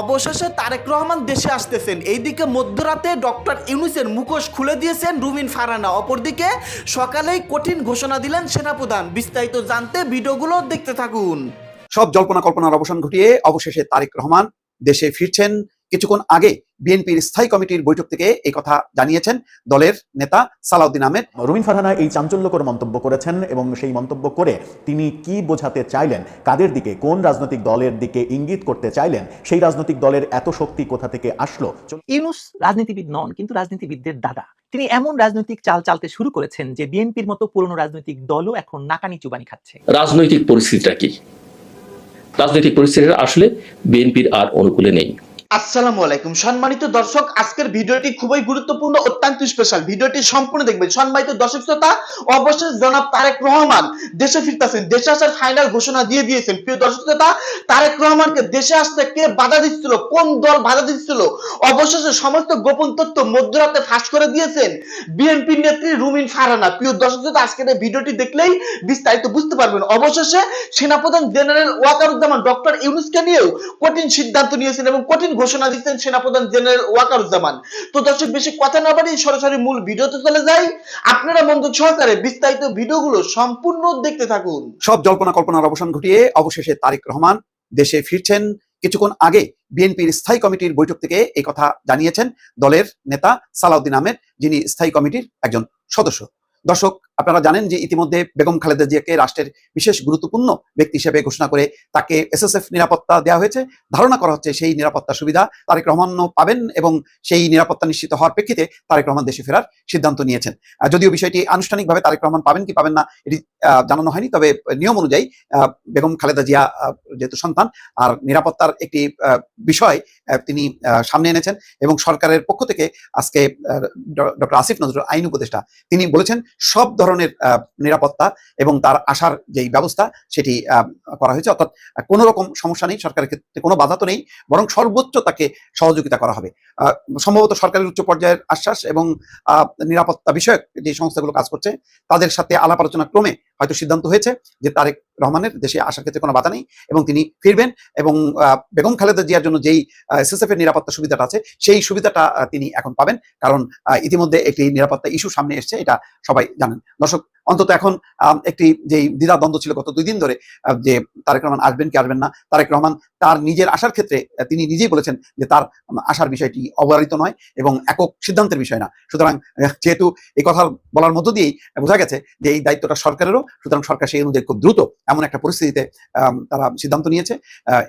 অবশেষে তারেক রহমান দেশে আসতেছেন। এইদিকে মধ্যরাতে ডক্টর ইউনুসের মুখোশ খুলে দিয়েছেন রুমিন ফারানা। অপরদিকে সকালেই কঠিন ঘোষণা দিলেন সেনাপ্রধান। বিস্তারিত জানতে ভিডিওগুলো দেখতে থাকুন। সব জল্পনা কল্পনার অবসান ঘটিয়ে অবশেষে তারেক রহমান দেশে ফিরছেন কিছুক্ষণ আগে বিএনপির স্থায়ী কমিটির বৈঠক থেকে এই কথা জানিয়েছেন দলের নেতা সালাউদ্দিন আহমেদ। রুমিন ফারহানা এই চাঞ্চল্যকর মন্তব্য করেছেন এবং সেই মন্তব্য করে তিনি কি বোঝাতে চাইলেন কাদের দিকে কোন রাজনৈতিক দলের দিকে ইঙ্গিত করতে চাইলেন সেই রাজনৈতিক দলের এত শক্তি কোথা থেকে আসলো? ইউনুস রাজনীতিবিদ নন কিন্তু রাজনীতিবিদদের দাদা। তিনি এমন রাজনৈতিক চাল চালতে শুরু করেছেন যে বিএনপির মতো পুরনো রাজনৈতিক দলও এখন নাকানি চুবানি খাচ্ছে। রাজনৈতিক পরিস্থিতিটা কি? রাজনৈতিক পরিস্থিতিটা আসলে বিএনপির আর অনুকূলে নেই। আসসালামু আলাইকুম। সম্মানিত দর্শক, আজকের ভিডিওটি খুবই গুরুত্বপূর্ণ, অত্যন্ত স্পেশাল ভিডিওটি সম্পূর্ণ দেখবেন। সম্মানিত দর্শক শ্রোতা অবশ্যই জনাব তারেক রহমান দেশে ফিরতেছেন। দেশে আসার ফাইনাল ঘোষণা দিয়ে দিয়েছেন। প্রিয় দর্শক শ্রোতা, তারেক রহমানকে দেশে আসতে কে বাধা দিচ্ছিল? কোন দল বাধা দিচ্ছিল? অবশেষে সমস্ত গোপন তথ্য মধ্যরাতে ফাঁস করে দিয়েছেন বিএনপি নেত্রী রুমিন ফারানা প্রিয় দর্শক শ্রোতা, আজকের এই ভিডিওটি দেখলেই বিস্তারিত বুঝতে পারবেন। অবশেষে সেনাপ্রধান জেনারেল ওয়াকারুজ্জামান ডক্টর ইউনুসকে নিয়েও কঠিন সিদ্ধান্ত নিয়েছেন এবং কঠিন ঘোষণা দিচ্ছেন সেনাপ্রধান জেনারেল ওয়াকারুজ্জামান। তো দর্শক, বেশি কথা না বাড়িয়ে সরাসরি মূল ভিডিওতে চলে যাই। আপনারা মনোযোগ সহকারে বিস্তারিত ভিডিওগুলো সম্পূর্ণ দেখতে থাকুন। সব জল্পনা কল্পনার অবসান ঘটিয়ে অবশেষে তারেক রহমান দেশে ফিরছেন। কিছুক্ষণ আগে বিএনপির স্থায়ী কমিটির বৈঠক থেকে এই কথা জানিয়েছেন দলের নেতা সালাউদ্দিন আহমেদ, যিনি স্থায়ী কমিটির একজন সদস্য। দর্শক আপনারা জানেন যে ইতিমধ্যে বেগম খালেদা জিয়াকে রাষ্ট্রের বিশেষ গুরুত্বপূর্ণ ব্যক্তি হিসেবে ঘোষণা করে তাকে এসএসএফ নিরাপত্তা দেওয়া হয়েছে। ধারণা করা হচ্ছে সেই নিরাপত্তা সুবিধা তারেক রহমানও পাবেন এবং সেই নিরাপত্তা নিশ্চিত হওয়ার প্রেক্ষিতে তারেক রহমান দেশে ফেরার সিদ্ধান্ত নিয়েছেন। যদিও বিষয়টি আনুষ্ঠানিকভাবে তারেক রহমান পাবেন কি পাবেন না, এটি জানানো হয়নি, তবে নিয়ম অনুযায়ী বেগম খালেদা জিয়া যেহেতু সন্তান, আর নিরাপত্তার একটি বিষয় তিনি সামনে এনেছেন এবং সরকারের পক্ষ থেকে আজকে ডক্টর আসিফ নজরুল আইন উপদেষ্টা, তিনি বলেছেন, সব ধরনের আহ, নিরাপত্তা এবং তার আসার যেই ব্যবস্থা সেটি করা হয়েছে। অর্থাৎ কোনো রকম সমস্যা নেই সরকারের ক্ষেত্রে কোনো বাধা তো নেই বরং সর্বোচ্চ তাকে সহযোগিতা করা হবে। সম্ভবত সরকারের উচ্চ পর্যায়ের আশ্বাস এবং নিরাপত্তা বিষয়ক যে সংস্থাগুলো কাজ করছে তাদের সাথে আলাপ আলোচনা ক্রমে হয়তো সিদ্ধান্ত হয়েছে যে তারেক রহমানের দেশে আসার ক্ষেত্রে কোনো বাধা নেই এবং তিনি ফিরবেন এবং বেগম খালেদা জিয়ার জন্য যেই এসএসএফ এর নিরাপত্তা সুবিধাটা আছে, সেই সুবিধাটা তিনি এখন পাবেন। কারণ ইতিমধ্যে একটি নিরাপত্তা ইস্যু সামনে এসছে, এটা সবাই জানেন। দর্শক অন্তত এখন একটি যেই দ্বিধা দ্বন্দ্ব ছিল গত দুই দিন ধরে যে তারেক রহমান আসবেন কি আসবেন না, তারেক রহমান তার নিজের আসার ক্ষেত্রে তিনি নিজেই বলেছেন যে তার আসার বিষয়টি অবধারিত নয় এবং একক সিদ্ধান্তের বিষয় না। সুতরাং যেহেতু এই কথা বলার মধ্য দিয়েই বোঝা গেছে যে এই দায়িত্বটা সরকারেরও, সুতরাং সরকার সেই অনুযায়ী খুব দ্রুত এমন একটা পরিস্থিতিতে তারা সিদ্ধান্ত নিয়েছে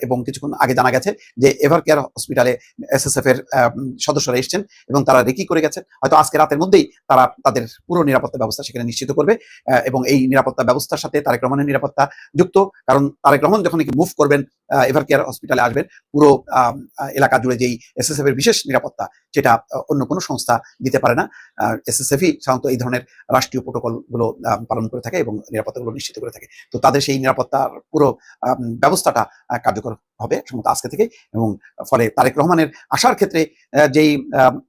এবং কিছুক্ষণ আগে জানা গেছে যে এভার কেয়ার হসপিটালে এসএসএফ এর সদস্যরা এসেছেন এবং তারা রেকি করে গেছেন। হয়তো আজকে রাতের মধ্যেই তারা তাদের পুরো নিরাপত্তা ব্যবস্থা সেখানে নিশ্চিত করবে। এবং এই নিরাপত্তা ব্যবস্থার সাথে তারেক রহমানের নিরাপত্তা যুক্ত। কারণ তারেক রহমান যখন মুভ করবেন এভার কেয়ার হসপিটালে আসবেন? পুরো এলাকা জুড়ে যেই এসএসএফ এর বিশেষ নিরাপত্তা, যেটা অন্য কোনো সংস্থা দিতে পারে না। এসএসএফই সাধারণত এই ধরনের রাষ্ট্রীয় প্রোটোকলগুলো পালন করে থাকে এবং নিরাপত্তাগুলো নিশ্চিত করে থাকে। তো তাদের সেই নিরাপত্তার পুরো ব্যবস্থাটা কার্যকর হবে সম্ভবত আজকে থেকে এবং ফলে তারেক রহমানের আসার ক্ষেত্রে যেই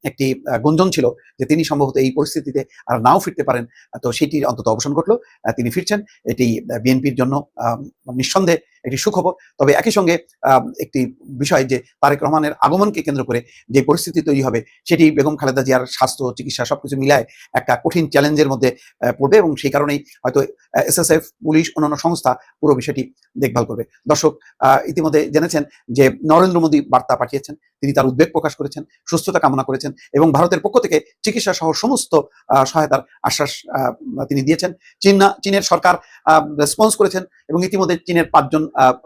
একটি গুঞ্জন ছিল যে তিনি সম্ভবত এই পরিস্থিতিতে আর নাও ফিরতে পারেন, তো সেটির অন্তত অবসান ঘটলো। তিনি ফিরছেন। এটি বিএনপির জন্য নিঃসন্দেহে একটি সুখবর। তবে একই সঙ্গে একটি বিষয় যে তারেক রহমানের আগমনকে কেন্দ্র করে যে পরিস্থিতি তৈরি হবে, সেটি বেগম খালেদা জিয়ার স্বাস্থ্য, চিকিৎসা সবকিছু মিলায় একটা কঠিন চ্যালেঞ্জের মধ্যে পড়বে এবং সেই কারণেই হয়তো এসএসএফ, পুলিশ, অন্যান্য সংস্থা পুরো বিষয়টি দেখভাল করবে। দর্শক ইতিমধ্যে জেনেছেন যে নরেন্দ্র মোদী বার্তা পাঠিয়েছেন, তিনি তার উদ্বেগ প্রকাশ করেছেন, সুস্থতা কামনা করেছেন এবং ভারতের পক্ষ থেকে চিকিৎসা সহ সমস্ত সহায়তার আশ্বাস তিনি দিয়েছেন। চীন চীনের সরকার রেসপন্স করেছেন এবং ইতিমধ্যে চীনের পাঁচজন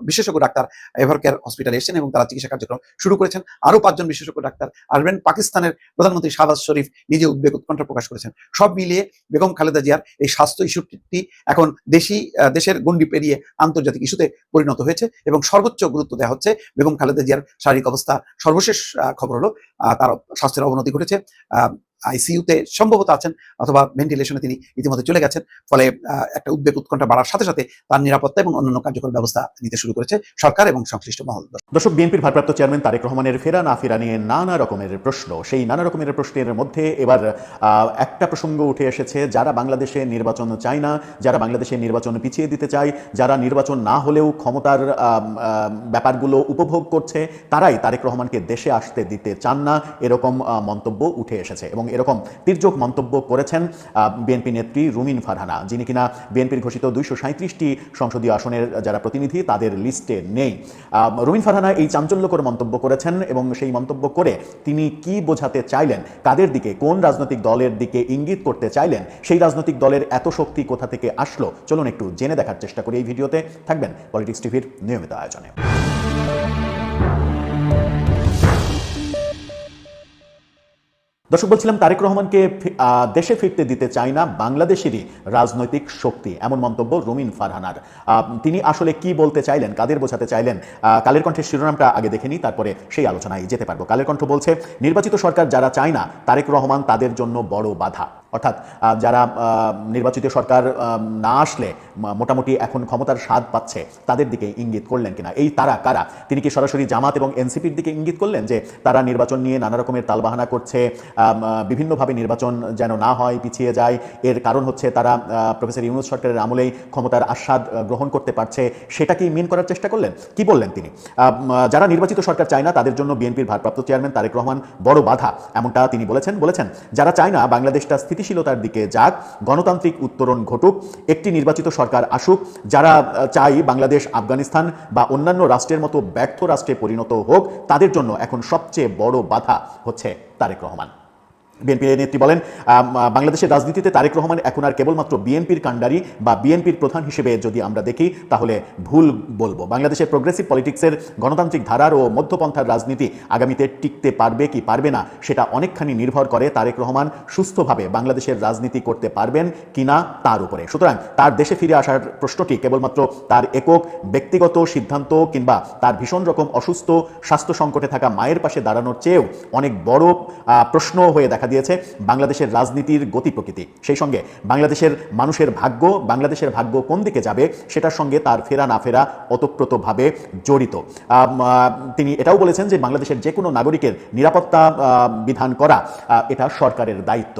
বিশেষজ্ঞ ডাক্তার এভার কেয়ার হসপিটালে এসেছেন এবং তারা চিকিৎসা কার্যক্রম শুরু করেছেন। আরও পাঁচজন বিশেষজ্ঞ ডাক্তার আসবেন। পাকিস্তানের প্রধানমন্ত্রী শাহবাজ শরীফ নিজে উদ্বেগ উৎকণ্ঠা প্রকাশ করেছেন। সব মিলিয়ে বেগম খালেদা জিয়ার এই স্বাস্থ্য ইস্যুটি এখন দেশি দেশের গণ্ডি পেরিয়ে আন্তর্জাতিক ইস্যুতে পরিণত হয়েছে এবং সর্বোচ্চ গুরুত্ব দেওয়া হচ্ছে বেগম খালেদা জিয়ার শারীরিক অবস্থা। সর্বশেষ খবর হলো তার স্বাস্থ্যের অবনতি ঘটেছে। আইসিইউতে সম্ভবত আছেন অথবা ভেন্টিলেশনে তিনি ইতিমধ্যে চলে গেছেন। ফলে একটা উদ্বেগ উৎকণ্ঠা বাড়ার সাথে সাথে তার নিরাপত্তা এবং অন্যান্য কার্যকর ব্যবস্থা নিতে শুরু করেছে সরকার এবং সংশ্লিষ্ট মহল। দর্শক, বিএনপির ভারপ্রাপ্ত চেয়ারম্যান তারেক রহমানের ফেরা না ফেরা নিয়ে নানা রকমের প্রশ্ন। সেই নানা রকমের প্রশ্নের মধ্যে এবার একটা প্রসঙ্গ উঠে এসেছে। যারা বাংলাদেশে নির্বাচন চায় না, যারা বাংলাদেশে নির্বাচন পিছিয়ে দিতে চায়, যারা নির্বাচন না হলেও ক্ষমতার ব্যাপারগুলো উপভোগ করছে, তারাই তারেক রহমানকে দেশে আসতে দিতে চান না, এরকম মন্তব্য উঠে এসেছে। এবং এরকম তির্যক মন্তব্য করেছেন বিএনপি নেত্রী রুমিন ফারহানা, যিনি কিনা বিএনপির ঘোষিত দুইশো সাঁত্রিশটি সংসদীয় আসনের যারা প্রতিনিধি তাদের লিস্টে নেই। রুমিন ফারহানা এই চাঞ্চল্যকর মন্তব্য করেছেন এবং সেই মন্তব্য করে তিনি কি বোঝাতে চাইলেন, কাদের দিকে, কোন রাজনৈতিক দলের দিকে ইঙ্গিত করতে চাইলেন, সেই রাজনৈতিক দলের এত শক্তি কোথা থেকে আসলো, চলুন একটু জেনে দেখার চেষ্টা করি এই ভিডিওতে। থাকবেন পলিটিক্স টিভির নিয়মিত আয়োজনে। দর্শক, বলছিলাম তারেক রহমানকে দেশে ফিরতে দিতে চায় না বাংলাদেশেরই রাজনৈতিক শক্তি, এমন মন্তব্য রুমিন ফারহানার। তিনি আসলে কি বলতে চাইলেন, কাদের বোঝাতে চাইলেন কালের কণ্ঠের শিরোনামটা আগে দেখে নিই, তারপরে সেই আলোচনায় যেতে পারব। কালের কণ্ঠ বলছে, নির্বাচিত সরকার যারা চায় না, তারেক রহমান তাদের জন্য বড় বাধা। অর্থাৎ যারা নির্বাচিত সরকার না আসলে মোটামুটি এখন ক্ষমতার স্বাদ পাচ্ছে, তাদের দিকে ইঙ্গিত করলেন কিনা? এই তারা কারা? তিনি কি সরাসরি জামাত এবং এনসিপির দিকে ইঙ্গিত করলেন যে, তারা নির্বাচন নিয়ে নানা রকমের তালবাহানা করছে বিভিন্নভাবে নির্বাচন যেন না হয়, পিছিয়ে যায়, এর কারণ হচ্ছে তারা প্রফেসর ইউনুস সরকারের আমলেই ক্ষমতার আস্বাদ গ্রহণ করতে পারছে, সেটাকেই মিন করার চেষ্টা করলেন। কি বললেন তিনি? যারা নির্বাচিত সরকার চায় না, তাদের জন্য বিএনপির ভারপ্রাপ্ত চেয়ারম্যান তারেক রহমান বড় বাধা, এমনটা তিনি বলেছেন বলেছেন। যারা চায় না, বাংলাদেশটা স্থিতিশীলতার দিকে যাক, গণতান্ত্রিক উত্তরণ ঘটুক, একটি নির্বাচিত সরকার আসুক, যারা চাই বাংলাদেশ, আফগানিস্তান বা অন্যান্য রাষ্ট্রের মতো ব্যর্থ রাষ্ট্রে পরিণত হোক, তাদের জন্য এখন সবচেয়ে বড় বাধা হচ্ছে তারেক রহমান। বিএনপি নেত্রী বলেন বাংলাদেশের রাজনীতিতে তারেক রহমান এখন আর কেবলমাত্র বিএনপির কাণ্ডারি বা বিএনপির প্রধান হিসেবে যদি আমরা দেখি, তাহলে ভুল বলব। বাংলাদেশের প্রোগ্রেসিভ পলিটিক্সের গণতান্ত্রিক ধারার ও মধ্যপন্থার রাজনীতি আগামীতে টিকতে পারবে কি পারবে না, সেটা অনেকখানি নির্ভর করে তারেক রহমান সুস্থভাবে বাংলাদেশের রাজনীতি করতে পারবেন কিনা তার উপরে। সুতরাং তার দেশে ফিরে আসার প্রশ্নটি কেবলমাত্র তার একক ব্যক্তিগত সিদ্ধান্ত কিংবা তার ভীষণ রকম অসুস্থ, স্বাস্থ্য সংকটে থাকা মায়ের পাশে দাঁড়ানোর চেয়েও অনেক বড় প্রশ্ন হয়ে দেখা দিয়েছে বাংলাদেশের রাজনীতির গতি প্রকৃতি। সেই সঙ্গে বাংলাদেশের মানুষের ভাগ্য, বাংলাদেশের ভাগ্য কোন দিকে যাবে সেটার সঙ্গে তার ফেরা না ফেরা অতপ্রতভাবে জড়িত। তিনি এটাও বলেছেন যে বাংলাদেশের যে কোনো নাগরিকের নিরাপত্তা বিধান করা এটা সরকারের দায়িত্ব।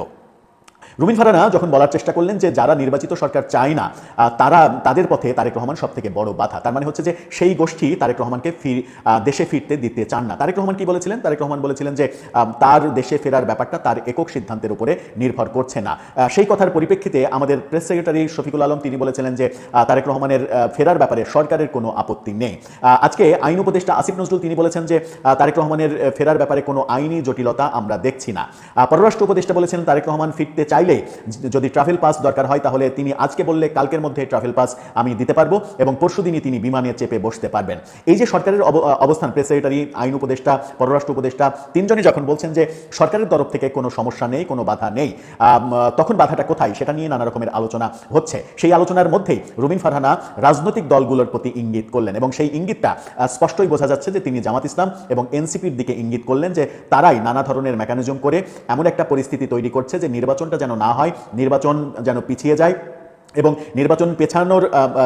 রুমিন ফারানা যখন বলার চেষ্টা করলেন যে যারা নির্বাচিত সরকার চায় না তারা তাদের পথে তারেক রহমান সব থেকে বড় বাধা। তার মানে হচ্ছে যে সেই গোষ্ঠী তারেক রহমানকে ফির দেশে ফিরতে দিতে চান না। তারেক রহমান কি বলেছিলেন? তারেক রহমান বলেছিলেন যে তার দেশে ফেরার ব্যাপারটা তার একক সিদ্ধান্তের উপরে নির্ভর করছে না। সেই কথার পরিপ্রেক্ষিতে আমাদের প্রেস সেক্রেটারি শফিকুল আলম তিনি বলেছিলেন যে তারেক রহমানের ফেরার ব্যাপারে সরকারের কোনো আপত্তি নেই। আজকে আইন উপদেষ্টা আসিফ নজরুল তিনি বলেছেন যে তারেক রহমানের ফেরার ব্যাপারে কোনো আইনি জটিলতা আমরা দেখছি না। পররাষ্ট্র উপদেষ্টা বলেছেন তারেক রহমান ফিরতে চাইলে যদি ট্রাভেল পাস দরকার হয়, তাহলে তিনি আজকে বললে কালকের মধ্যে ট্রাভেল পাস আমি দিতে পারব এবং পরশুদিনই তিনি বিমানে চেপে বসতে পারবেন। এই যে সরকারের অবস্থান প্রেস সেক্রেটারি আইন উপদেষ্টা, পররাষ্ট্র উপদেষ্টা, তিনজনই যখন বলছেন যে সরকারের তরফ থেকে কোনো সমস্যা নেই, কোনো বাধা নেই তখন বাধাটা কোথায়? সেটা নিয়ে নানা রকমের আলোচনা হচ্ছে। সেই আলোচনার মধ্যেই রুবিন ফারহানা রাজনৈতিক দলগুলোর প্রতি ইঙ্গিত করলেন এবং সেই ইঙ্গিতটা স্পষ্টই বোঝা যাচ্ছে যে তিনি জামাত ইসলাম এবং এনসিপির দিকে ইঙ্গিত করলেন যে তারাই নানা ধরনের মেকানিজম করে এমন একটা পরিস্থিতি তৈরি করছে যে নির্বাচনটা যেন না হয় নির্বাচন যেন পিছিয়ে যায়। এবং নির্বাচন পেছানোর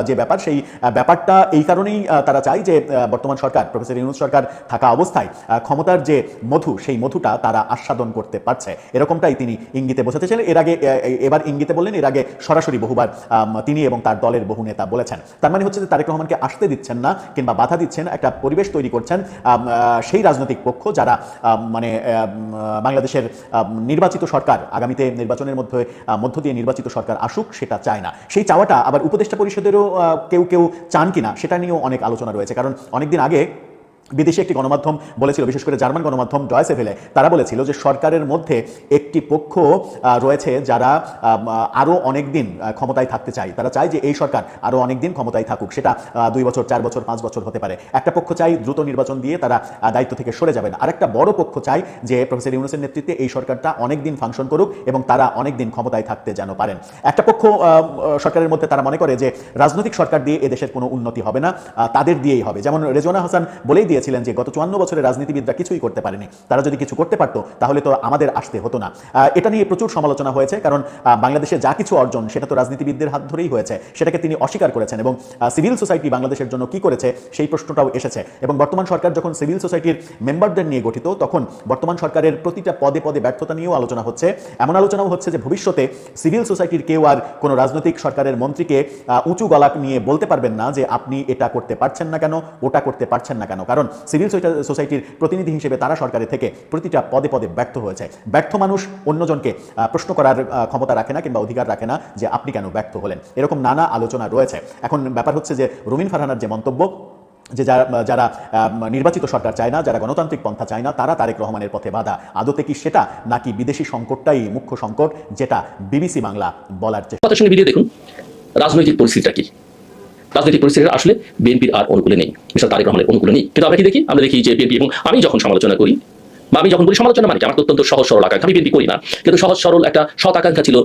যে ব্যাপার, সেই ব্যাপারটা এই কারণেই তারা চায় যে বর্তমান সরকার, প্রফেসর ইউনুস সরকার থাকা অবস্থায় ক্ষমতার যে মধু, সেই মধুটা তারা আস্বাদন করতে পারছে। এরকমটাই তিনি ইঙ্গিতে বোঝাতে চাইলেন এর আগে এবার ইঙ্গিতে বললেন, এর আগে সরাসরি বহুবার তিনি এবং তার দলের বহু নেতা বলেছেন। তার মানে হচ্ছে যে তারেক রহমানকে আসতে দিচ্ছেন না কিংবা বাধা দিচ্ছেন, একটা পরিবেশ তৈরি করছেন সেই রাজনৈতিক পক্ষ যারা মানে বাংলাদেশের নির্বাচিত সরকার, আগামীতে নির্বাচনের মধ্যে মধ্য দিয়ে নির্বাচিত সরকার আসুক, সেটা চায় না। সেই চাওয়াটা আবার উপদেষ্টা পরিষদেরও কেউ কেউ চান কিনা, সেটা নিয়েও অনেক আলোচনা রয়েছে। কারণ অনেকদিন আগে বিদেশি একটি গণমাধ্যম বলেছিল, বিশেষ করে জার্মান গণমাধ্যম ডয়েসে ফেলে তারা বলেছিল যে সরকারের মধ্যে একটি পক্ষ রয়েছে যারা আরও অনেক দিন ক্ষমতায় থাকতে চায়। তারা চায় যে এই সরকার আরও অনেক দিন ক্ষমতায় থাকুক। সেটা দুই বছর, চার বছর, পাঁচ বছর হতে পারে। একটা পক্ষ চাই দ্রুত নির্বাচন দিয়ে তারা দায়িত্ব থেকে সরে যাবেন আরেকটা বড় পক্ষ চাই যে প্রফেসর ইউনুসের নেতৃত্বে এই সরকারটা অনেক দিন ফাংশন করুক এবং তারা অনেক দিন ক্ষমতায় থাকতে যেন পারেন। একটা পক্ষ সরকারের মধ্যে তারা মনে করে যে রাজনৈতিক সরকার দিয়ে এদেশের কোনো উন্নতি হবে না তাদের দিয়েই হবে। যেমন রেজওয়ানা হাসান বলেই দিয়েছে দিয়েছিলেন যে গত চুয়ান্ন বছরের রাজনীতিবিদরা কিছুই করতে পারেনি। তারা যদি কিছু করতে পারতো, তাহলে তো আমাদের আসতে হতো না। এটা নিয়ে প্রচুর সমালোচনা হয়েছে, কারণ বাংলাদেশে যা কিছু অর্জন সেটা তো রাজনীতিবিদদের হাত ধরেই হয়েছে। সেটাকে তিনি অস্বীকার করেছেন এবং সিভিল সোসাইটি বাংলাদেশের জন্য কি করেছে সেই প্রশ্নটাও এসেছে। এবং বর্তমান সরকার যখন সিভিল সোসাইটির মেম্বারদের নিয়ে গঠিত, তখন বর্তমান সরকারের প্রতিটা পদে পদে ব্যর্থতা নিয়েও আলোচনা হচ্ছে। এমন আলোচনাও হচ্ছে যে ভবিষ্যতে সিভিল সোসাইটির কেউ আর কোনো রাজনৈতিক সরকারের মন্ত্রীকে উঁচু গলা নিয়ে বলতে পারবেন না যে আপনি এটা করতে পারছেন না কেন, ওটা করতে পারছেন না কেন। কারণ সিভিল সোসাইটির প্রতিনিধি হিসেবে তারা সরকারের থেকে প্রতিটা পদে পদে ব্যর্থ হয়েছে। ব্যর্থ মানুষ অন্যজনকে প্রশ্ন করার ক্ষমতা রাখে না কিংবা অধিকার রাখে না যে আপনি কেন ব্যর্থ হলেন। এরকম নানা আলোচনা রয়েছে। এখন ব্যাপার হচ্ছে যে রুমিন ফারহানার যে মন্তব্য, যে যারা নির্বাচিত সরকার চায় না, যারা গণতান্ত্রিক পন্থা চায় না, তারা তারেক রহমানের পথে বাধা। আদতে কি সেটা, নাকি বিদেশি সংকটটাই মুখ্য সংকট, যেটা বিবিসি বাংলা বলার চেষ্টা দেখুন, রাজনৈতিক পরিস্থিতিটা কি? রাজনৈতিক পরিস্থিতিটা আসলে বিএনপির আর অনুকূলে নেই। মিস্টার তারেক রহমানের অনুকূলে নেই। কিন্তু আমরা কি দেখি? আমরা দেখি যে বিএনপি এবং আমি যখন সমালোচনা করি, বা আমি যখন বলি সমালোচনা মানে আমার অত্যন্ত সহজ সরল আকাঙ্ক্ষা। আমি বিএনপি করি না। কিন্তু সহজ সরল একটা সৎ আকাঙ্ক্ষা ছিল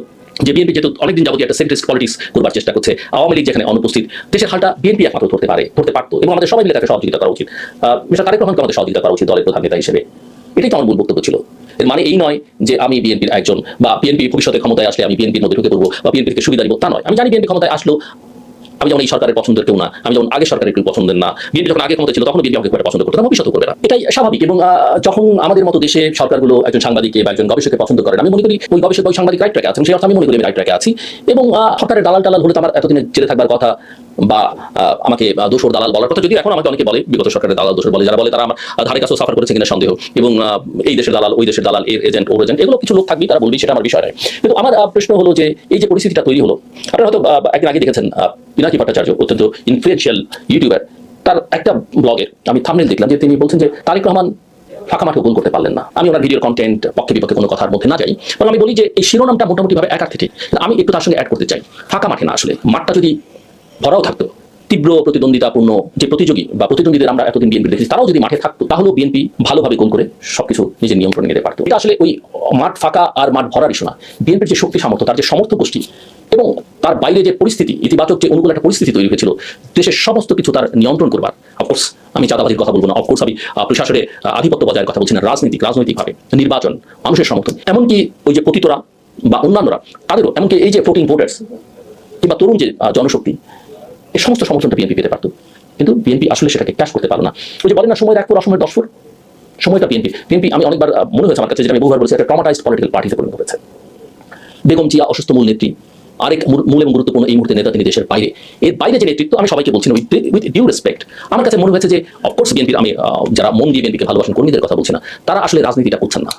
যে বিএনপি যেহেতু অনেকদিন যাবতীয় একটা সেন্ট্রিস্ট পলিটিক্স করবার চেষ্টা করছে, আওয়ামী লীগ যেখানে অনুপস্থিত, দেশের হালটা বিএনপি একমাত্র ধরতে পারে, ধরতে পারতো এবং আমাদের সবাই মিলে তাকে সহযোগিতা করা উচিত। মিস্টার তারেক রহমানকে আমাদের সহযোগিতা করা উচিত দলের প্রধান নেতা হিসেবে। এটাই তো আমার মূল বক্তব্য ছিল। এর মানে এই নয় যে আমি বিএনপির একজন বা বিএনপি ভবিষ্যতে ক্ষমতায় আসলে আমি বিএনপির মধ্যে ঢুকে পড়ব বা বিএনপিকে সুবিধা নিব, তা নয়। আমি জানি বিএনপি ক্ষমতায় আসলো আমি যেমন এই সরকারের পছন্দের কেউ না, আমি যেমন আগে সরকারের কেউ পছন্দের না, বিএনপি যখন আগে ক্ষমতা ছিল, তখন বিএনপি আমাকে খুব পছন্দ করতো ভবিষ্যৎ করবে না। এটাই স্বাভাবিক এবং যখন আমাদের মতো দেশে সরকারগুলো একজন সাংবাদিককে বা একজন গবেষককে পছন্দ করেন আমি মনে করি ওই গবেষক, ওই সাংবাদিক রাইট ট্র্যাকে আছেন সেই অর্থে আমি মনে করি আমি রাইট ট্র্যাকে আছি এবং সরকারের দালাল টালাল হলে তো আমার এতদিনে জেলে থাকবার কথা বা আমাকে দোষর দালাল বলার কথা। যদি এখন আমাকে অনেকে বলে, বিগত সরকারের দালাল, দোষর বলে। যারা বলে তারা আমার ধারে কাছেও সাফার করেছে কিনা সন্দেহ। এবং এই দেশের দালাল, ওই দেশের দালাল, এর এজেন্ট ওর এজেন্ট এগুলো কিছু লোক থাকবে তারা বলবি সেটা আমার বিষয় নয়। কিন্তু আমার প্রশ্ন হলো যে, এই যে পরিস্থিতিটা তৈরি হলো, আপনারা হয়তো একদিন আগে দেখেছেন পিনাকি ভট্টাচার্য, অত্যন্ত ইনফ্লুয়েন্সিয়াল ইউটিউবার তার একটা ব্লগে আমি থামনেল দেখলাম যে তিনি বলছেন যে, তারেক রহমান ফাঁকা মাঠে গোল করতে পারলেন না। আমি ওনার ভিডিওর কন্টেন্ট পক্ষে বিপক্ষে কোনো কথার মধ্যে না যাই। কারণ আমি বলি যে, এই শিরোনামটা মোটামুটি ভাবে একার থেকে আমি একটু তার সঙ্গে অ্যাড করতে চাই। ফাঁকা মাঠে না আসলে। মাঠটা যদি ভরাও থাকতো। তীব্র প্রতিদ্বন্দ্বিতাপূর্ণ যে প্রতিযোগী বা প্রতিদ্বন্দ্বীদের আমরা এতদিন বিএনপি দেখেছি, তারাও যদি মাঠে থাকতো, তাহলেও বিএনপি ভালোভাবে গোল করে সবকিছু নিজের নিয়ন্ত্রণে নিতে পারতো। এটা আসলে ওই মাঠ ফাঁকা আর মাঠ ভরার ইস্যু না। বিএনপির যে শক্তি সামর্থ্য, তার যে সমর্থক গোষ্ঠী এবং তার বাইরে যে পরিস্থিতি, ইতিবাচক যে অনুকূল একটা পরিস্থিতি তৈরি হয়েছিল, দেশের সমস্ত কিছু তার নিয়ন্ত্রণ করবার অফকোর্স আমি চাঁদাবাজির কথা বলব না। অফকোর্স আমি প্রশাসনের আধিপত্য বজায়ের কথা বলছি না। রাজনীতিক, রাজনৈতিকভাবে, নির্বাচন, মানুষের সমর্থন, এমনকি ওই যে পতিতরা বা অন্যান্যরা, তাদেরও, এমনকি এই যে ফ্লোটিং ভোটার্স কিংবা তরুণ যে জনশক্তি এই সমস্ত সমর্থনটা বিএনপি পেতে পারতো। কিন্তু বিএনপি আসলে সেটাকে ক্যাশ করতে পারল না। ওই যে বলেন না, সময় এক পর অসময় দশ পর সময়টা বিএনপি বিএনপি আমি অনেকবার মনে হয়েছে আমার কাছে যেটা আমি বহুবার বলেছি, একটা ট্রমাটাইজড পলিটিক্যাল পার্টিতে পরিণত হয়েছে। বেগম জিয়া, অসুস্থ মূল নেত্রী, আরেক মূল- এবং গুরুত্বপূর্ণ এই মুহূর্তে নেতা তিনি দেশের বাইরে। এর বাইরে যে নেতৃত্ব, আমি সবাইকে বলছি উইথ ডিউ রেসপেক্ট আমার কাছে মনে হয়েছে যে অফকোর্স বিএনপির আমি যারা মন দিয়ে বিএনপিকে ভালোবাসেন, কর্মীদের কথা বলছি না, তারা আসলে রাজনীতিটা করছেন না।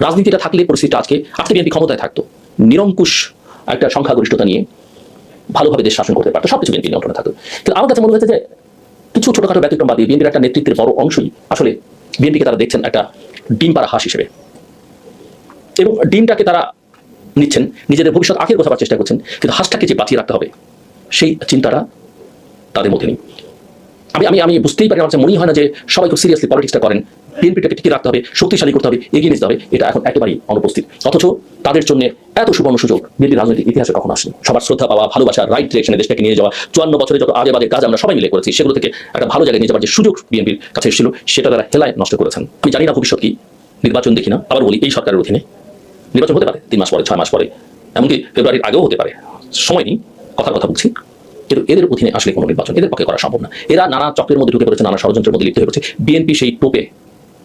রাজনীতিটা থাকলে পরিস্থিতিটা আজকে আজকে বিএনপি ক্ষমতায় থাকতো। নিরঙ্কুশ একটা সংখ্যাগরিষ্ঠতা নিয়ে ভালোভাবে দেশ শাসন করতে পারতো, সবকিছু বিএনপি নিয়ন্ত্রণে থাকতো কিন্তু আমার কাছে মনে হয়েছে যে কিছু ছোটখাটো ব্যতিক্রম বাদ দিয়ে বিএনপির একটা নেতৃত্বের বড় অংশই আসলে বিএনপিকে তারা দেখছেন একটা ডিম পাড়া হাঁস হিসেবে। এবং ডিমটাকে তারা নিচ্ছেন, নিজেদের ভবিষ্যৎ আখের বোঝাবার চেষ্টা করছেন, কিন্তু হাঁসটাকে যে বাঁচিয়ে রাখতে হবে, সেই চিন্তাটা তাদের মধ্যে নেই। আমি আমি আমি বুঝতেই পারি আমার মনেই হয় না যে সবাই খুব সিরিয়াসলি পলিটিক্সটা করেন। বিএনপিটাকে টিকে রাখতে হবে, শক্তিশালী করতে হবে, এগিয়ে নিতে হবে, এটা এখন একেবারেই অনুপস্থিত। অথচ তাদের জন্য এত সুবর্ণ সুযোগ বিএনপি রাজনৈতিক ইতিহাসে কখনো আসেনি। সবার শ্রদ্ধা পাওয়া, ভালোবাসা রাইট ডিরেকশনে দেশটাকে নিয়ে যাওয়া, চুয়ান্ন বছরে যত আগে বাদে কাজ আমরা সবাই মিলে করেছি, সেগুলো থেকে একটা ভালো জায়গায় নিয়ে যাওয়ার যে সুযোগ বিএনপির কাছে এসেছিল, সেটা তারা হেলায় নষ্ট করেছেন। আমি জানি না ভবিষ্যৎ কি, নির্বাচন দেখি না, আবার বলি এই সরকারের অধীনে। নির্বাচন হতে পারে, তিন মাস পরে, ছয় মাস পরে, এমনকি ফেব্রুয়ারির আগেও হতে পারে। সময় নেই, কথার কথা বলছি। এদের অধীনে আসলে কোনো নির্বাচন এদের পক্ষে করা সম্ভব না। এরা নানা চক্রের মধ্যে ঢুকে পড়েছে, নানা ষড়যন্ত্রের মধ্যে লিপ্ত হয়ে পড়েছে। বিএনপি সেই টোপে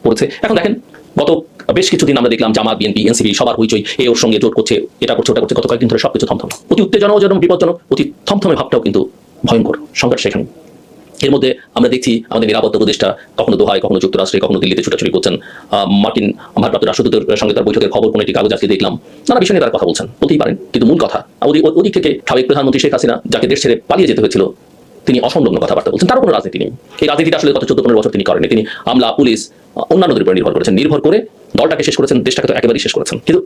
পড়েছে। এখন দেখেন, গত বেশ কিছুদিন আমরা দেখলাম জামাত বিএনপি এনসিপি সবার হইচই, এ ওর সঙ্গে জোট করছে, এটা করছে, ওটা করছে, গত কয়েকদিন ধরে সবকিছু থমথম। অতি উত্তেজনাও যেরকম বিপজ্জনক, অতি থমথমে ভাবটাও কিন্তু ভয়ঙ্কর সংকট সেখানে এর মধ্যে আমরা দেখছি আমাদের নিরাপত্তা উপদেষ্টা কখনো দোহায়, কখনো যুক্তরাষ্ট্রে, কখনো দিল্লিতে ছুটাছুটি করছেন। মার্টিন ভারপ্রাপ্ত রাষ্ট্রদূতের সঙ্গে তার বৈঠকের খবর কোনো একটি কাগজ আজকে দেখলাম। নানা বিষয় নিয়ে তারা কথা বলছেন। বলতেই পারেন, কিন্তু মূল কথা ওদিক ওদিক থেকে সাবেক প্রধানমন্ত্রী শেখ হাসিনা, যাকে দেশ ছেড়ে পালিয়ে যেতে হয়েছিল, তিনি অসংলগ্ন কথাবার্তা বলছেন। তারও কোনো রাজনীতি নেই। এই রাজনীতিটা আসলে গত চোদ্দ পনেরো বছর তিনি করেনি তিনি আমলা, পুলিশ অন্যান্যদের উপর নির্ভর করেছেন। নির্ভর করে দলটাকে শেষ করেছেন, দেশটাকে তো একেবারেই শেষ করেছেন। কিন্তু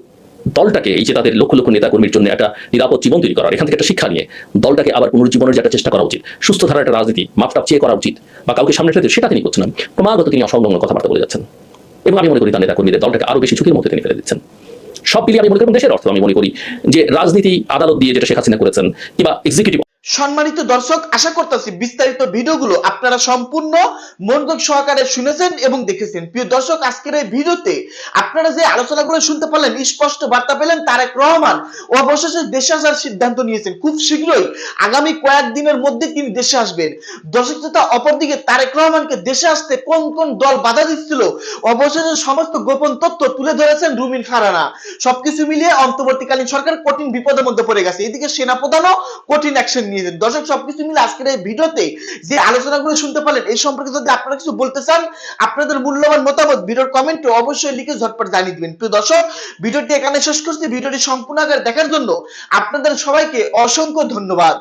দলটাকে, এই যে তাদের লক্ষ লক্ষ নেতা কর্মীর জন্য একটা নিরাপদ জীবন তৈরি করার, এখান থেকে একটা শিক্ষা নিয়ে দলটাকে আবার পুনরুজ্জীবনের যে একটা চেষ্টা করা উচিত, সুস্থ ধারার একটা রাজনীতি মাপটাপ চেয়ে করা উচিত বা কাউকে সামনে রেখে সেটা তিনি করছেন ক্রমাগত তিনি অসংলগ্ন কথাবার্তা বলে যাচ্ছেন। এবং আমি মনে করি তার নেতা কর্মীদের দলটাকে আরও বেশি ঝুঁকির মধ্যে তিনি ফেলে দিচ্ছেন। সব মিলিয়ে আমি মনে করি দেশের অর্থ আমি মনে করি যে রাজনীতি আদালত দিয়ে যেটা শেখ হাসিনা করেছেন কিংবা এক্সিকিউটিভ সম্মানিত দর্শক, আশা করতেছি বিস্তারিত ভিডিওগুলো আপনারা সম্পূর্ণ মনোযোগ সহকারে শুনেছেন এবং দেখেছেন। প্রিয় দর্শক, আজকের এই ভিডিওতে আপনারা যে আলোচনাগুলো শুনতে পারলেন স্পষ্ট বার্তা পেলেন তারেক রহমান অবশেষে দেশে আসার সিদ্ধান্ত নিয়েছেন। খুব শীঘ্রই, আগামী কয়েকদিনের মধ্যে তিনি দেশে আসবেন। দর্শক শ্রোতা, অপরদিকে তারেক রহমানকে দেশে আসতে কোন কোন দল বাধা দিচ্ছিল, অবশেষে সমস্ত গোপন তথ্য তুলে ধরেছেন রুমিন ফারানা সবকিছু মিলিয়ে অন্তর্বর্তীকালীন সরকার কঠিন বিপদের মধ্যে পড়ে গেছে। এদিকে সেনাপ্রধানও কঠিন অ্যাকশন নিয়েছেন দর্শক, সবকিছু মিলে আজকের এই ভিডিওতে যে আলোচনাগুলো শুনতে পারলেন, এই সম্পর্কে যদি আপনারা কিছু বলতে চান, আপনাদের মূল্যবান মতামত ভিডিওর কমেন্টে অবশ্যই লিখে ঝটপট জানিয়ে দিবেন। প্রিয় দর্শক, ভিডিওটি এখানে শেষ করছি। ভিডিওটি সম্পূর্ণ আকারে দেখার জন্য আপনাদের সবাইকে অসংখ্য ধন্যবাদ।